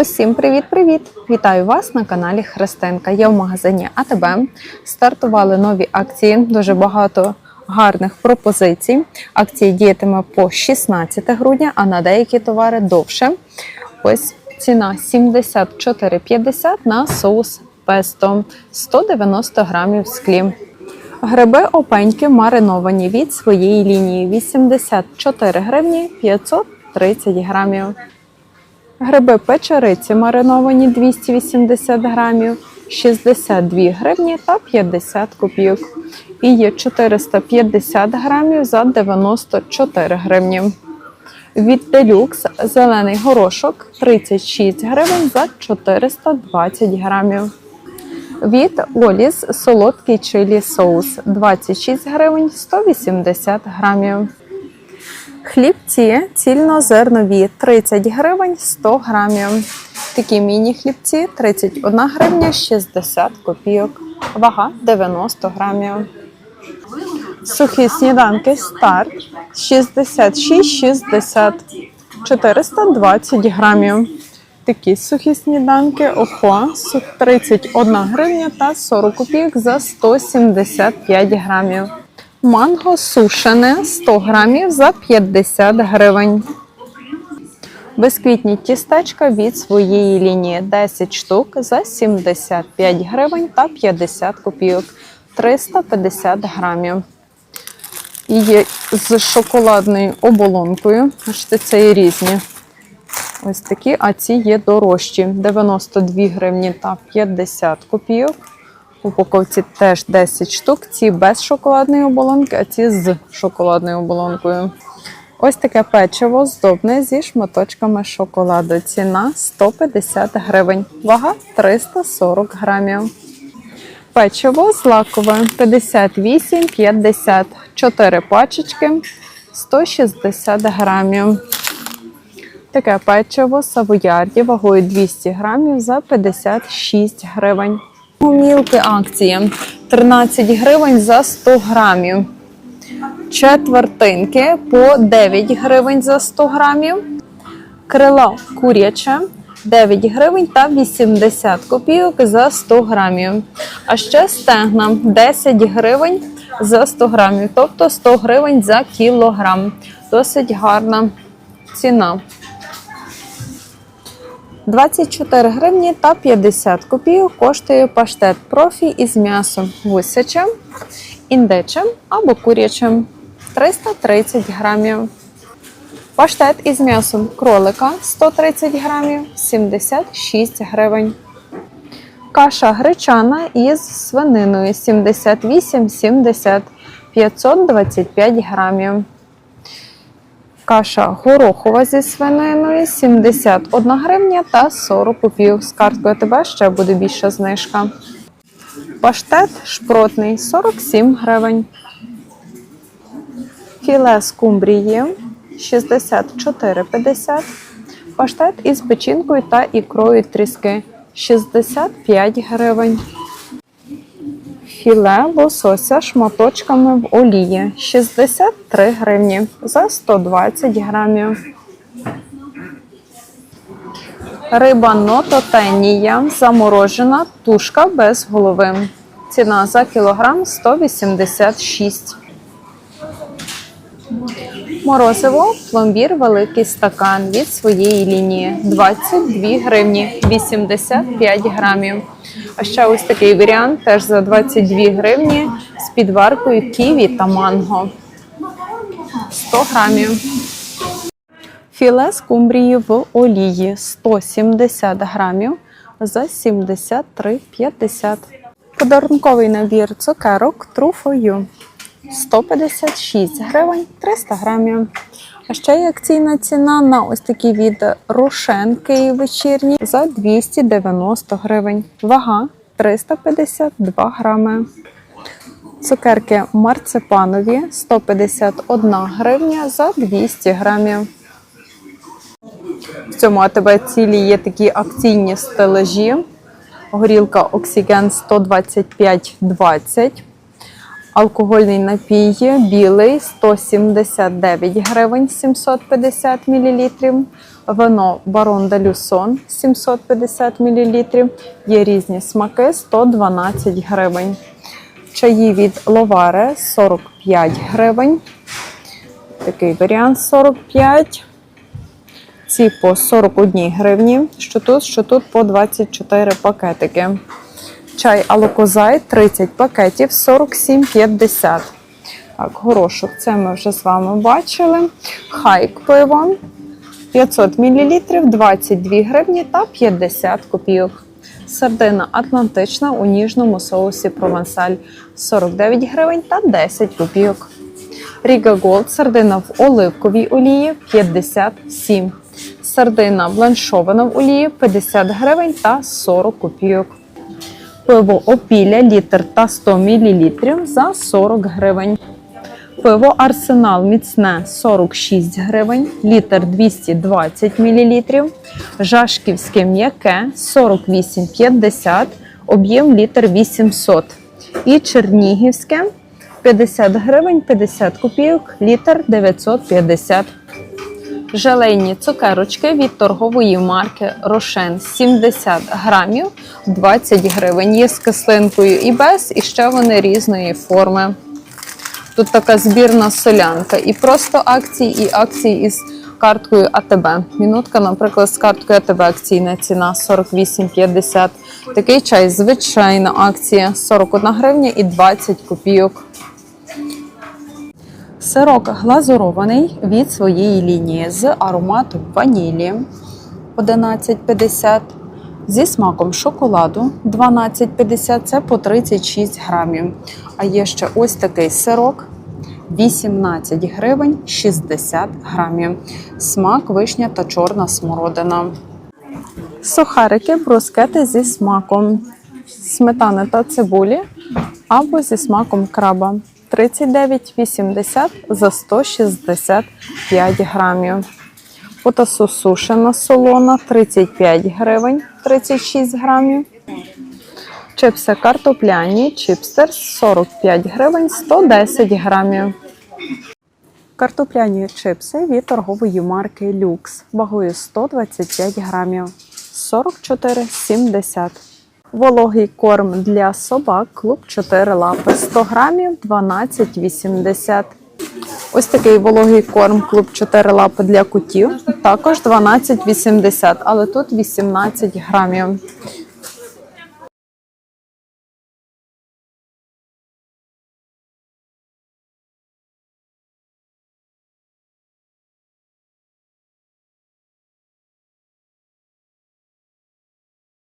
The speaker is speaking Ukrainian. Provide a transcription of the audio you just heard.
Усім привіт-привіт! Вітаю вас на каналі Христинка. Я в магазині АТБ. Стартували нові акції, дуже багато гарних пропозицій. Акції діятиме по 16 грудня, а на деякі товари довше. Ось ціна 74,50 на соус песто 190 грамів склі. Гриби опеньки мариновані від своєї лінії 84 гривні 530 грамів. Гриби печериці мариновані 280 грамів, 62 гривні та 50 копійок. І є 450 грамів за 94 гривні. Від делюкс зелений горошок 36 гривень за 420 грамів. Від Оліс солодкий чилі соус 26 гривень 180 грамів. Хлібці цільнозернові 30 гривень 100 грамів. Такі міні-хлібці 31 гривня 60 копійок. Вага 90 грамів. Сухі сніданки старт 66,60 420 грамів. Такі сухі сніданки охо 31 гривня та 40 копійок за 175 грамів. Манго сушене 100 грамів за 50 гривень. Безквітні тістечка від своєї лінії 10 штук за 75 гривень та 50 копійок 350 грамів. І є з шоколадною оболонкою. Бачите, це і різні. Ось такі, а ці є дорожчі 92 гривні та 50 копійок. Упаковці теж 10 штук. Ці без шоколадної оболонки, а ці з шоколадною оболонкою. Ось таке печиво здобне зі шматочками шоколаду. Ціна 150 гривень, вага 340 грамів. Печиво злакове 58,50, 4 пачечки 160 грамів. Таке печиво савоярді вагою 200 грамів за 56 гривень. Гумілки акції 13 гривень за 100 грамів. Четвертинки по 9 гривень за 100 грамів. Крило куряче 9 гривень та 80 копійок за 100 грамів. А ще стегна 10 гривень за 100 грамів, тобто 100 гривень за кілограм. Досить гарна ціна. 24 гривні та 50 копійок коштує паштет профі із м'ясом гусячим, індичим або курячим 330 грамів. Паштет із м'ясом кролика 130 грамів 76 гривень. Каша гречана із свининою 78,70 525 грамів. Каша горохова зі свининою 71 гривня та 40 копійок. З карткою АТБ ще буде більша знижка. Паштет шпротний 47 гривень. Філе скумбрії 64,50. Паштет із печінкою та ікрою тріски 65 гривень. Філе лосося шматочками в олії 63 гривні за 120 грамів. Риба нототенія заморожена тушка без голови. Ціна за кілограм 186. Морозиво пломбір великий стакан від своєї лінії 22 гривні 85 грамів. А ще ось такий варіант теж за 22 гривні з підваркою ківі та манго. 100 грамів. Філе скумбрії в олії 170 грамів за 73,50. Подарунковий набір цукерок труфою 156 гривень 300 грамів. А ще є акційна ціна на ось такі від рошенки вечірні за 290 гривень. Вага 352 грами. Цукерки марципанові 151 гривня за 200 грамів. В цьому АТБ цілі є такі акційні стележі. Горілка Оксіген 125,20. Алкогольний напій білий 179 гривень 750 мл. Вино Барон де Люсон 750 мл. Є різні смаки 112 гривень. Чаї від Ловаре 45 гривень. Такий варіант 45. Ці по 41 гривні. Що тут, що тут по 24 пакетики. Чай Алокозай 30 пакетів 47,50. Так, горошок, це ми вже з вами бачили. Хайк пиво 500 мл 22 гривні та 50 копійок. Сардина Атлантична у ніжному соусі провансаль 49 гривень та 10 копійок. Ріга Голд сардина в оливковій олії 57. Сардина бланшована в олії 50 гривень та 40 копійок. Пиво опіля літр та 100 мл за 40 гривень. Пиво Арсенал міцне 46 гривень, літр 220 мл. Жашківське м'яке 48,50, об'єм літр 800. І Чернігівське 50 гривень 50 копійок, літр 950. Желейні цукерочки від торгової марки Рошен 70 грамів 20 гривень. Є з кислинкою і без, і ще вони різної форми. Тут така збірна солянка. І просто акції, і акції із карткою АТБ. Мінутка, наприклад, з карткою АТБ акційна ціна 48,50. Такий чай, звичайна акція 41 гривня і 20 копійок. Сирок глазурований від своєї лінії з ароматом ванілі 11,50. Зі смаком шоколаду 12,50 це по 36 грамів. А є ще ось такий сирок 18 гривень 60 грамів. Смак вишня та чорна смородина. Сухарики брускети зі смаком сметани та цибулі або зі смаком краба 39,80 за 165 грамів. Потасу сушена солона 35 гривень 36 грамів. Чипси картопляні, чипстер 45 гривень 110 грамів. Картопляні чипси від торгової марки Люкс вагою 125 грамів 44,70. Вологий корм для собак клуб 4 лапи 100 грамів 12,80. Ось такий вологий корм клуб 4 лапи для кутів, Також 12,80, але тут 18 грамів.